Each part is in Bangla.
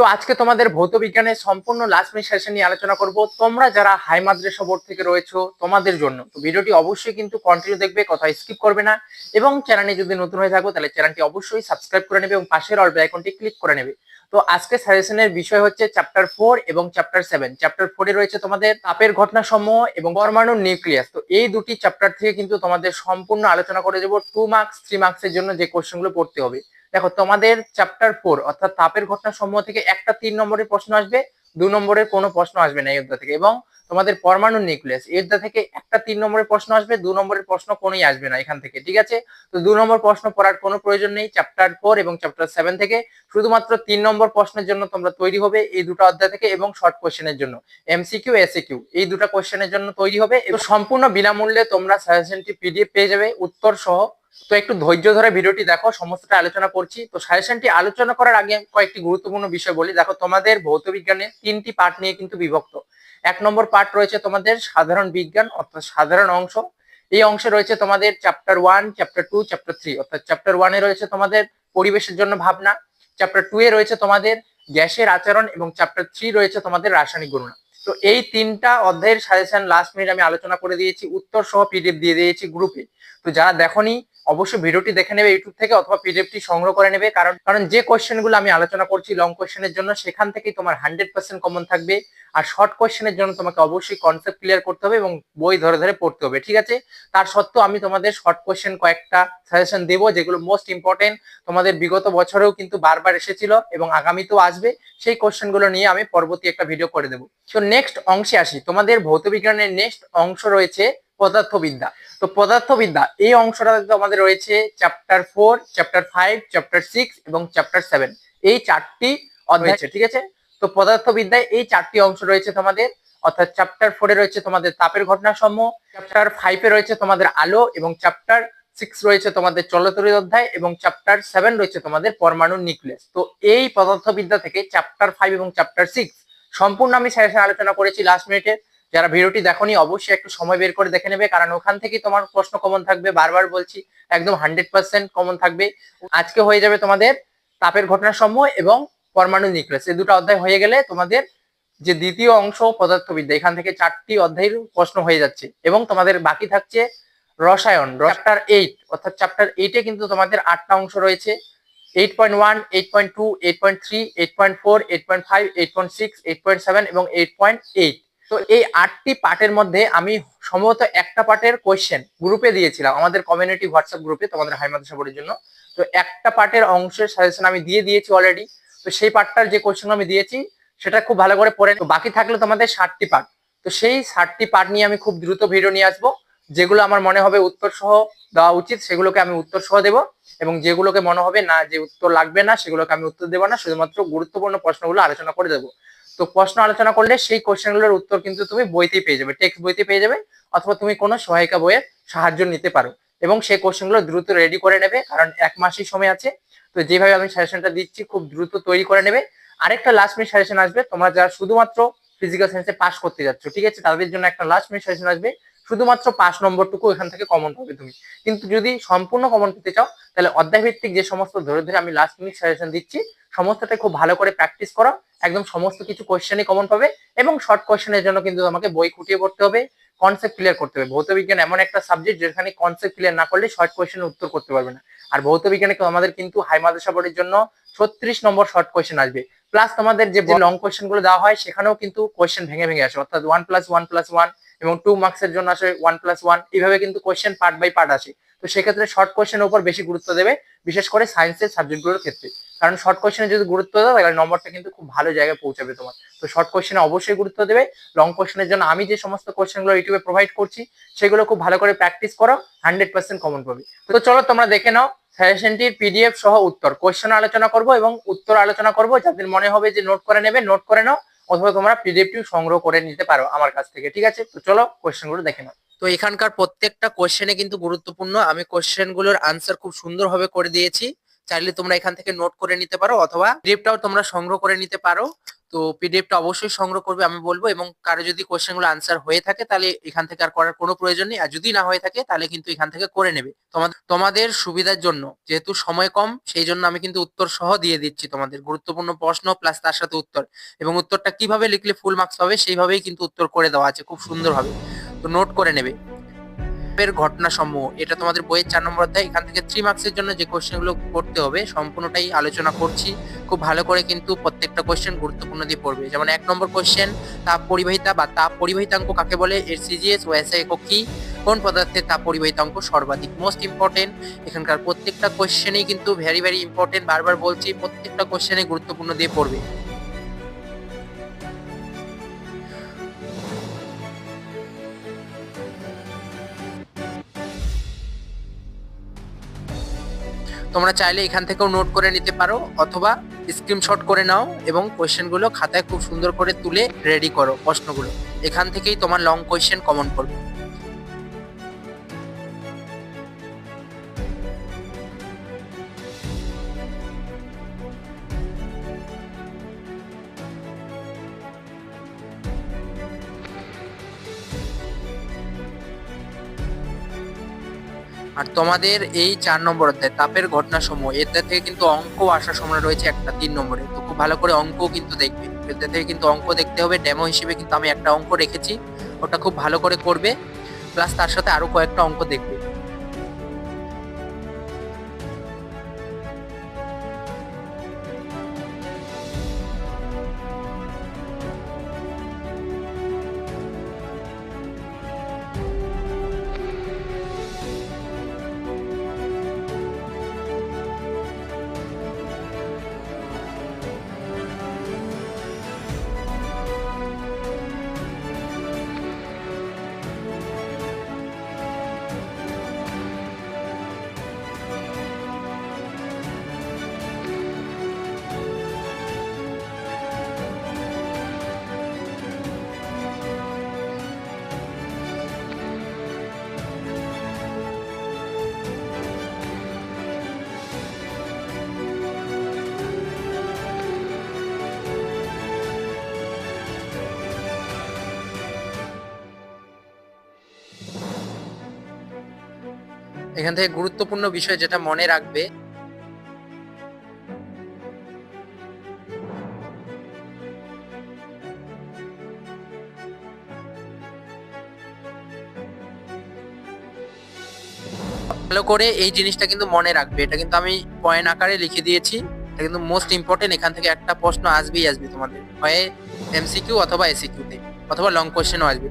তো আজকে তোমাদের ভৌত বিজ্ঞানের সম্পূর্ণ লাস্ট মিনিট সেশন নিয়ে আলোচনা করব। তোমরা যারা হাই মাদ্রাসা বোর্ড থেকে রয়েছো, তোমাদের জন্য। তো ভিডিওটি অবশ্যই কিন্তু কন্টিনিউ দেখবে কোথাও স্কিপ করবে না। এবং চ্যানেলে যদি নতুন হয়ে থাকো, তাহলে চ্যানেলটি অবশ্যই সাবস্ক্রাইব করে নেবে এবং পাশের অল আইকনটি ক্লিক করে নেবে। তো আজকে সাজেশনের বিষয় হচ্ছে চ্যাপ্টার ফোর এবং চ্যাপ্টার সেভেন চ্যাপ্টার ফোরে রয়েছে তোমাদের তাপের ঘটনা সমূহ এবং পরমাণু নিউক্লিয়াস তো এই দুটি চ্যাপ্টার থেকে কিন্তু তোমাদের সম্পূর্ণ আলোচনা করে দেবো। টু মার্কস থ্রি মার্কসের জন্য যে কোশ্চেনগুলো পড়তে হবে। দেখো, তোমাদের চ্যাপ্টার ফোর অর্থাৎ তাপের ঘটনা সমূহ থেকে একটা তিন নম্বরের প্রশ্ন আসবে, দু নম্বরের কোনো প্রশ্ন আসবে না এই থেকে এবং তোমাদের পরমাণু নিউক্লিয়াস এই অধ্যায় থেকে একটা তিন নম্বরের প্রশ্ন আসবে, দু নম্বরের প্রশ্ন কোনোই আসবে না এখান থেকে, ঠিক আছে? তো দু নম্বর প্রশ্ন পড়ার কোনো প্রয়োজন নেই চ্যাপ্টার ফোর এবং চ্যাপ্টার সেভেন থেকে, শুধুমাত্র তিন নম্বর প্রশ্নের জন্য তোমরা তৈরি হবে এই দুটো অধ্যায় থেকে এবং শর্ট কোশ্চেনের জন্য এমসিকিউ এসিকিউ এই দুটো কোশ্চেনের জন্য তৈরি হবে এবং সম্পূর্ণ বিনামূল্যে তোমরা সাজেশনটি পিডিএফ পেয়ে যাবে, উত্তর সহ তো একটু ধৈর্য ধরে ভিডিওটি দেখো, সমস্তটা আলোচনা করছি। তো সাজেশনটি আলোচনা করার আগে কয়েকটি গুরুত্বপূর্ণ বিষয় বলি। দেখো, তোমাদের ভৌত বিজ্ঞানে তিনটি পার্ট নিয়ে কিন্তু বিভক্ত। এক নম্বর পার্ট রয়েছে তোমাদের সাধারণ বিজ্ঞান, অর্থাৎ সাধারণ অংশ। এই অংশে রয়েছে তোমাদের chapter one chapter two chapter three অর্থাৎ চ্যাপ্টার ওয়ানে রয়েছে তোমাদের পরিবেশের জন্য ভাবনা। চ্যাপ্টার টু এ রয়েছে তোমাদের গ্যাসের আচরণ এবং চ্যাপ্টার থ্রি রয়েছে তোমাদের রাসায়নিক গণনা। তো এই তিনটা অধ্যায়ের সাজেশন লাস্ট মিনিট আমি আলোচনা করে দিয়েছি, উত্তর সহ পিডিএফ দিয়ে দিয়েছি গ্রুপে তো যারা দেখনি, অবশ্যই ভিডিওটি দেখে নেবে ইউটিউব থেকে অথবা পিডিএফটি সংগ্রহ করে নেবে, কারণ কারণ যে কোয়েশ্চেনগুলো আমি আলোচনা করছি লং কোয়েশ্চেনের জন্য, সেখান থেকেই তোমার হান্ড্রেড পার্সেন্ট কমন থাকবে। আর শর্ট কোয়েশ্চেনের জন্য তোমাকে অবশ্যই কনসেপ্ট ক্লিয়ার করতে হবে এবং বই ধরে ধরে পড়তে হবে, ঠিক আছে? তার সত্ত্বেও আমি তোমাদের শর্ট কোয়েশ্চেন কয়েকটা সাজেশন দেবো, যেগুলো মোস্ট ইম্পর্টেন্ট তোমাদের বিগত বছরেও কিন্তু বারবার এসেছিল এবং আগামীতেও আসবে। সেই কোয়েশ্চেনগুলো নিয়ে আমি পরবর্তী একটা ভিডিও করে দেবো। নেক্সট অংশে আসি। তোমাদের ভৌত বিজ্ঞানের নেক্সট অংশ রয়েছে পদার্থবিদ্যা। তো পদার্থবিদ্যা এই অংশটাতে আমাদের রয়েছে chapter four chapter five chapter six এবং চ্যাপ্টার সেভেন এই চারটি অধ্যায় ঠিক আছে? তো পদার্থবিদ্যায় এই চারটি অংশ রয়েছে তোমাদের। অর্থাৎ চ্যাপ্টার ফোরে রয়েছে তোমাদের তাপের ঘটনা সমূহ চ্যাপ্টার ফাইভে রয়েছে তোমাদের আলো এবং চ্যাপ্টার সিক্স রয়েছে তোমাদের চলতরি অধ্যায় এবং চ্যাপ্টার সেভেন রয়েছে তোমাদের পরমাণু নিউক্লিয়াস তো এই পদার্থবিদ্যা থেকে চ্যাপ্টার ফাইভ এবং চ্যাপ্টার সিক্স সম্পূর্ণ আমি স্যারের সাথে আলোচনা করেছি লাস্ট মিনিটে যারা ভিডিওটি দেখনি, অবশ্যই একটু সময় বের করে দেখে নেবে, কারণ ওখান থেকে তোমার প্রশ্ন কমন থাকবে। বারবার বলছি, একদম হান্ড্রেড পার্সেন্ট কমন থাকবে। আজকে হয়ে যাবে তোমাদের তাপের ঘটনা সমূহ এবং পরমাণু নিউক্লিয়াস এই দুটো অধ্যায় হয়ে গেলে তোমাদের যে দ্বিতীয় অংশ পদার্থবিদ্যা, এখান থেকে চারটি অধ্যায়ের প্রশ্ন হয়ে যাচ্ছে এবং তোমাদের বাকি থাকছে রসায়ন। চ্যাপ্টার এইট অর্থাৎ চ্যাপ্টার এইটে কিন্তু তোমাদের আটটা অংশ রয়েছে। Eight point one eight point two eight point three eight point four eight point five eight point six eight point seven এবং এইট পয়েন্ট এইট তো এই আটটি পার্টের মধ্যে আমি সম্ভবত একটা পার্টের কোয়েশ্চেন গ্রুপে দিয়েছিলাম, আমাদের কমিউনিটি হোয়াটসঅ্যাপ গ্রুপে তোমাদের হাই মাদ্রাসা বোর্ডের জন্য। তো একটা পার্টের অংশের সাজেশন আমি দিয়ে দিয়েছি অলরেডি তো সেই পার্টটার যে কোয়েশ্চেন আমি দিয়েছি, সেটা খুব ভালো করে পড়ে বাকি থাকল তোমাদের ষাটটি পার্ট। তো সেই ষাটটি পার্ট নিয়ে আমি খুব দ্রুত ভিডিও নিয়ে আসব। যেগুলো আমার মনে হবে উত্তর সহ দেওয়া উচিত, সেগুলোকে আমি উত্তর সহ দেবো। এবং যেগুলোকে মনে হবে না, যে উত্তর লাগবে না, সেগুলোকে আমি উত্তর দেবো না, শুধুমাত্র গুরুত্বপূর্ণ প্রশ্নগুলো আলোচনা করে দেবো। তো প্রশ্ন আলোচনা করলে সেই কোশ্চেনগুলোর উত্তর কিন্তু তুমি বইতেই পেয়ে যাবে, টেক্সট বইতে পেয়ে যাবে, অথবা তুমি কোনো সহায়িকা বইয়ের সাহায্য নিতে পারো। এবং সেই কোশ্চেনগুলো দ্রুত রেডি করে নেবে, কারণ এক মাসই সময় আছে। তো যেভাবে আমি সাজেশনটা দিচ্ছি, খুব দ্রুত তৈরি করে নেবে। আরেকটা লাস্ট মিনিট সাজেশন আসবে, তোমরা যারা শুধুমাত্র ফিজিক্যাল সায়েন্সে পাস করতে যাচ্ছ, ঠিক আছে? তাদের জন্য একটা লাস্ট মিনিট সাজেশন আসবে। শুধুমাত্র পাঁচ নম্বরটুকু এখান থেকে কমন পাবে তুমি। কিন্তু যদি সম্পূর্ণ কমন পেতে চাও, তাহলে অধ্যায় ভিত্তিক যে সমস্ত ধরে ধরে আমি লাস্ট মিনিট সাজেশন দিচ্ছি সমস্তটা খুব ভালো করে প্র্যাকটিস করো। একদম সমস্ত কিছু কোয়েশ্চেনই কমন পাবে এবং শর্ট কোয়েশ্চেনের জন্য কিন্তু তোমাকে বই খুঁটিয়ে পড়তে হবে কনসেপ্ট ক্লিয়ার করতে হবে। ভৌত বিজ্ঞান এমন একটা সাবজেক্ট যেখানে কনসেপ্ট ক্লিয়ার না করলে শর্ট কোয়েশ্চেনের উত্তর করতে পারবে না। আর ভৌত বিজ্ঞানে আমাদের কিন্তু হাই মাদ্রাসা বোর্ডের জন্য ছত্রিশ নম্বর শর্ট কোয়েশ্চেন আসবে। প্লাস তোমাদের যে লং কোয়েশ্চেনগুলো দেওয়া হয়, সেখানেও কিন্তু কোয়েশ্চেন ভেঙে ভেঙে আসে। অর্থাৎ one plus one plus one এবং টু মার্কসের জন্য আসে ওয়ান প্লাস ওয়ান এইভাবে কিন্তু কোয়েশ্চেন পার্ট বাই পার্ট আসে। তো সেক্ষেত্রে শর্ট কোয়েশ্চেনের উপর বেশি গুরুত্ব দেবে, বিশেষ করে সায়েন্সের সাবজেক্টগুলোর ক্ষেত্রে। কারণ শর্ট কোয়েশ্চেনে যদি গুরুত্ব দাও, তাহলে নম্বরটা কিন্তু খুব ভালো জায়গায় পৌঁছাবে তোমার। তো শর্ট কোয়েশ্চেনে অবশ্যই গুরুত্ব দেবে। লং কোয়েশ্চেনের জন্য আমি যে সমস্ত কোয়েশ্চেনগুলো ইউটিউবে প্রোভাইড করছি, সেগুলো খুব ভালো করে প্র্যাকটিস করো হান্ড্রেড পার্সেন্ট কমন পাবে। তো চলো তোমরা দেখে নাও সাজেশনটির পিডিএফ সহ উত্তর। কোয়েশ্চেন আলোচনা করব এবং উত্তর আলোচনা করব, যাদের মনে হবে যে নোট করে নেবে নোট করে নাও। অথবা তোমরা পিডিএফটিও সংগ্রহ করে নিতে পারো আমার কাছ থেকে, ঠিক আছে? তো চলো কোয়েশ্চেনগুলো দেখে নাও। তো এখানকার প্রত্যেকটা কোয়েশ্চেনে কিন্তু গুরুত্বপূর্ণ। আমি কোয়েশ্চেনগুলোর আনসার খুব সুন্দরভাবে করে দিয়েছি। চাইলে তোমরা এখান থেকে নোট করে নিতে পারো অথবা পিডিএফটাও তোমরা সংগ্রহ করে নিতে পারো। তো পিডিএফটা অবশ্যই সংগ্রহ করবে আমি বলব এবং কারও যদি কোশ্চেনগুলো আনসার হয়ে থাকে তাহলে এখান থেকে আর করার কোনো প্রয়োজন নেই। আর যদি না হয়ে থাকে তাহলে কিন্তু এখান থেকে করে নেবে। তোমাদের তোমাদের সুবিধার জন্য যেহেতু সময় কম সেই জন্য আমি কিন্তু উত্তর সহ দিয়ে দিচ্ছি তোমাদের। গুরুত্বপূর্ণ প্রশ্ন প্লাস তার সাথে উত্তর। এবং উত্তরটা কীভাবে লিখলে ফুল মার্কস পাবে সেইভাবেই কিন্তু উত্তর করে দেওয়া আছে। খুব সুন্দরভাবে তো নোট করে নেবে। এর ঘটনা সমূহ এটা তোমাদের বইয়ের চার নম্বর অধ্যায়। এখান থেকে থ্রি মার্কসের জন্য যে কোয়েশ্চেনগুলো করতে হবে, সম্পূর্ণটাই আলোচনা করছি। খুব ভালো করে কিন্তু প্রত্যেকটা কোশ্চেন গুরুত্বপূর্ণ দিয়ে পড়বে। যেমন এক নম্বর কোয়েশ্চেন তাপ পরিবাহিতা বা তাপ পরিবাহিতাঙ্ক কাকে বলে? এর সিজিএস ও এসআই একক কি? কোন পদার্থের তাপ পরিবাহিতাঙ্ক সর্বাধিক? মোস্ট ইম্পর্টেন্ট এখানকার প্রত্যেকটা কোশ্চেনেই কিন্তু ভেরি ভেরি ইম্পর্টেন্ট বারবার বলছি, প্রত্যেকটা কোয়েশ্চেনে গুরুত্বপূর্ণ দিয়ে পড়বে। তোমরা চাইলে এখান থেকেও নোট করে নিতে পারো অথবা স্ক্রিনশট করে নাও এবং কোয়েশ্চেনগুলো খাতায় খুব সুন্দর করে তুলে রেডি করো প্রশ্নগুলো। এখান থেকেই তোমার লং কোয়েশ্চেন কমন করবে। আর তোমাদের এই চার নম্বর অধ্যায়, তাপের ঘটনা সময় এটা থেকে কিন্তু অঙ্ক আসার সময় রয়েছে একটা, তিন নম্বরে। তো খুব ভালো করে অঙ্ক কিন্তু দেখবে। এটা থেকে কিন্তু অঙ্ক দেখতে হবে ডেমো হিসেবে কিন্তু আমি একটা অঙ্ক রেখেছি, ওটা খুব ভালো করে করবে। প্লাস তার সাথে আরও কয়েকটা অঙ্ক দেখবে। এখান থেকে গুরুত্বপূর্ণ বিষয় যেটা মনে রাখবে, ভালো করে এই জিনিসটা কিন্তু মনে রাখবে। এটা কিন্তু আমি পয়েন্ট আকারে লিখে দিয়েছি। এটা কিন্তু মোস্ট ইম্পর্টেন্ট এখান থেকে একটা প্রশ্ন আসবেই আসবে তোমাদের। হয় এমসিকিউ অথবা এসিকিউতে অথবা লং কোশ্চেনও আসবে।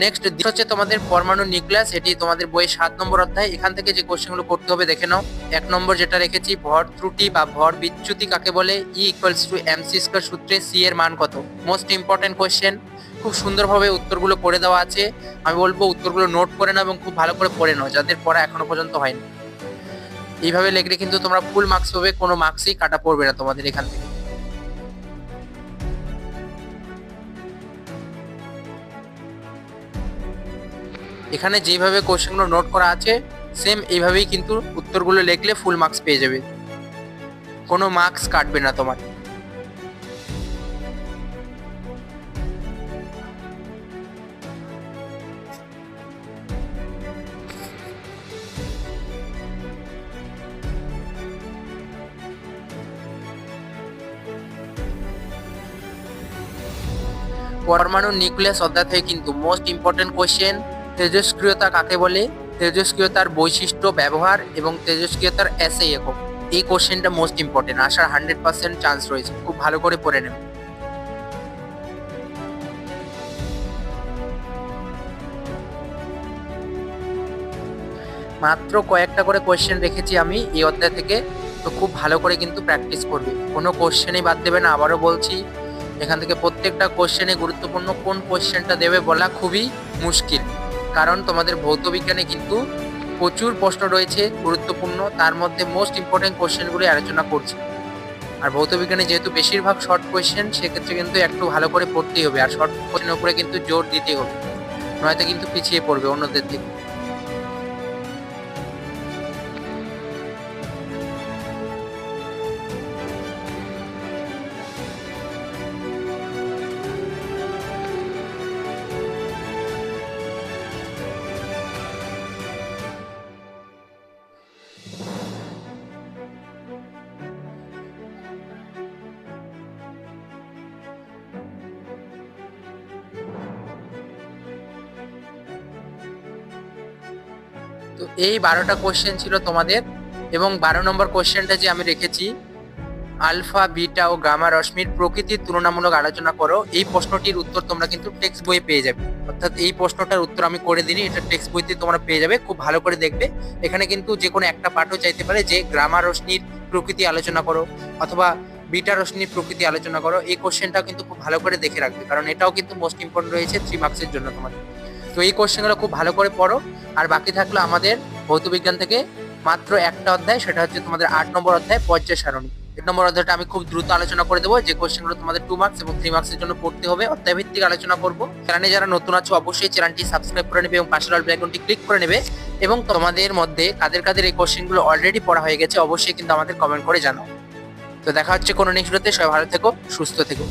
নেক্সট হচ্ছে তোমাদের পরমাণু নিউক্লিয়াস, এটি তোমাদের বইয়ের সাত নম্বর অধ্যায়। এখান থেকে যে কোশ্চেনগুলো করতে হবে, দেখে নাও। এক নম্বর যেটা রেখেছি, ভর ত্রুটি বা ভর বিচ্যুতি কাকে বলে? E equals to M C square সূত্রে সি এর মান কত? মোস্ট ইম্পর্টেন্ট কোশ্চেন খুব সুন্দরভাবে উত্তরগুলো করে দেওয়া আছে। আমি বলব উত্তরগুলো নোট করে নাও এবং খুব ভালো করে পড়ে নাও, যাদের পড়া এখনও পর্যন্ত হয়নি। এইভাবে লিখলে কিন্তু তোমরা ফুল মার্কস পাবে, কোনো মার্কসই কাটা পড়বে না তোমাদের এখান থেকে। এখানে যেভাবে কোশ্চেনগুলো নোট করা আছে সেম এইভাবেই কিন্তু উত্তরগুলো লিখলে ফুল মার্কস পেয়ে যাবে। কোনো মার্কস কাটবে না তোমার। পরমাণু নিউক্লিয়াস অধ্যায় থেকে কিন্তু মোস্ট ইম্পর্টেন্ট কোশ্চেন তেজস্ক্রিয়তা কাকে বলে? তেজস্ক্রিয়তার বৈশিষ্ট্য, ব্যবহার এবং তেজস্ক্রিয়তার এসে একক। এই কোশ্চেনটা মোস্ট ইম্পর্টেন্ট আসার হান্ড্রেড পার্সেন্ট চান্স রয়েছে। খুব ভালো করে পড়ে নেবে। মাত্র কয়েকটা করে কোয়েশ্চেন রেখেছি আমি এই অধ্যায় থেকে, তো খুব ভালো করে কিন্তু প্র্যাকটিস করবে। কোনো কোশ্চেনই বাদ দেবে না, আবারও বলছি, এখান থেকে প্রত্যেকটা কোশ্চেনে গুরুত্বপূর্ণ কোন কোশ্চেনটা দেবে বলা খুবই মুশকিল। কারণ তোমাদের ভৌত বিজ্ঞানে কিন্তু প্রচুর প্রশ্ন রয়েছে, গুরুত্বপূর্ণ। তার মধ্যে মোস্ট ইম্পর্টেন্ট কোয়েশ্চেনগুলি আলোচনা করছি। আর ভৌত বিজ্ঞানে যেহেতু বেশিরভাগ শর্ট কোয়েশ্চেন সেক্ষেত্রে কিন্তু একটু ভালো করে পড়তেই হবে। আর শর্ট কোয়েশ্চেনের উপরে কিন্তু জোর দিতে হবে। নয়তো কিন্তু পিছিয়ে পড়বে অন্যদের থেকে তো এই বারোটা কোশ্চেন ছিল তোমাদের এবং বারো নম্বর কোশ্চেনটা যে আমি রেখেছি আলফা বিটা ও গামা রশ্মির প্রকৃতির তুলনামূলক আলোচনা করো, এই প্রশ্নটির উত্তর তোমরা কিন্তু টেক্সট বইয়ে পেয়ে যাবে। অর্থাৎ এই প্রশ্নটার উত্তর আমি করে দিই এটা টেক্সট বইতে তোমরা পেয়ে যাবে, খুব ভালো করে দেখবে। এখানে কিন্তু যে কোনো একটা পাঠও চাইতে পারে যে গ্রামা রশ্মির প্রকৃতি আলোচনা করো অথবা বিটা রশ্মির প্রকৃতি আলোচনা করো, এই কোশ্চেনটা কিন্তু খুব ভালো করে দেখে রাখবে, কারণ এটাও কিন্তু মোস্ট ইম্পর্টেন্ট রয়েছে থ্রি মার্কসের জন্য তোমাদের। তো এই কোশ্চেনগুলো খুব ভালো করে পড়ো। আর বাকি থাকল আমাদের ভৌত বিজ্ঞান থেকে মাত্র একটা অধ্যায়, সেটা হচ্ছে তোমাদের আট নম্বর অধ্যায়, পর্যায় সারণী। এক নম্বর অধ্যায়টা আমি খুব দ্রুত আলোচনা করে দেবো। যে কোশ্চেনগুলো তোমাদের টু মার্কস এবং থ্রি মার্কসের জন্য পড়তে হবে অধ্যায় ভিত্তিক আলোচনা করব। চ্যানেলে যারা নতুন আছো, অবশ্যই চ্যানেলটি সাবস্ক্রাইব করে নেবে এবং পাশের অল ক্লিক করে নেবে। এবং তোমাদের মধ্যে কাদের কাদের এই কোশ্চেনগুলো অলরেডি পড়া হয়ে গেছে, অবশ্যই কিন্তু আমাদের কমেন্ট করে জানাও। তো দেখা হচ্ছে কোনো নেক্সট সবাই ভালো থেকো, সুস্থ থেকো।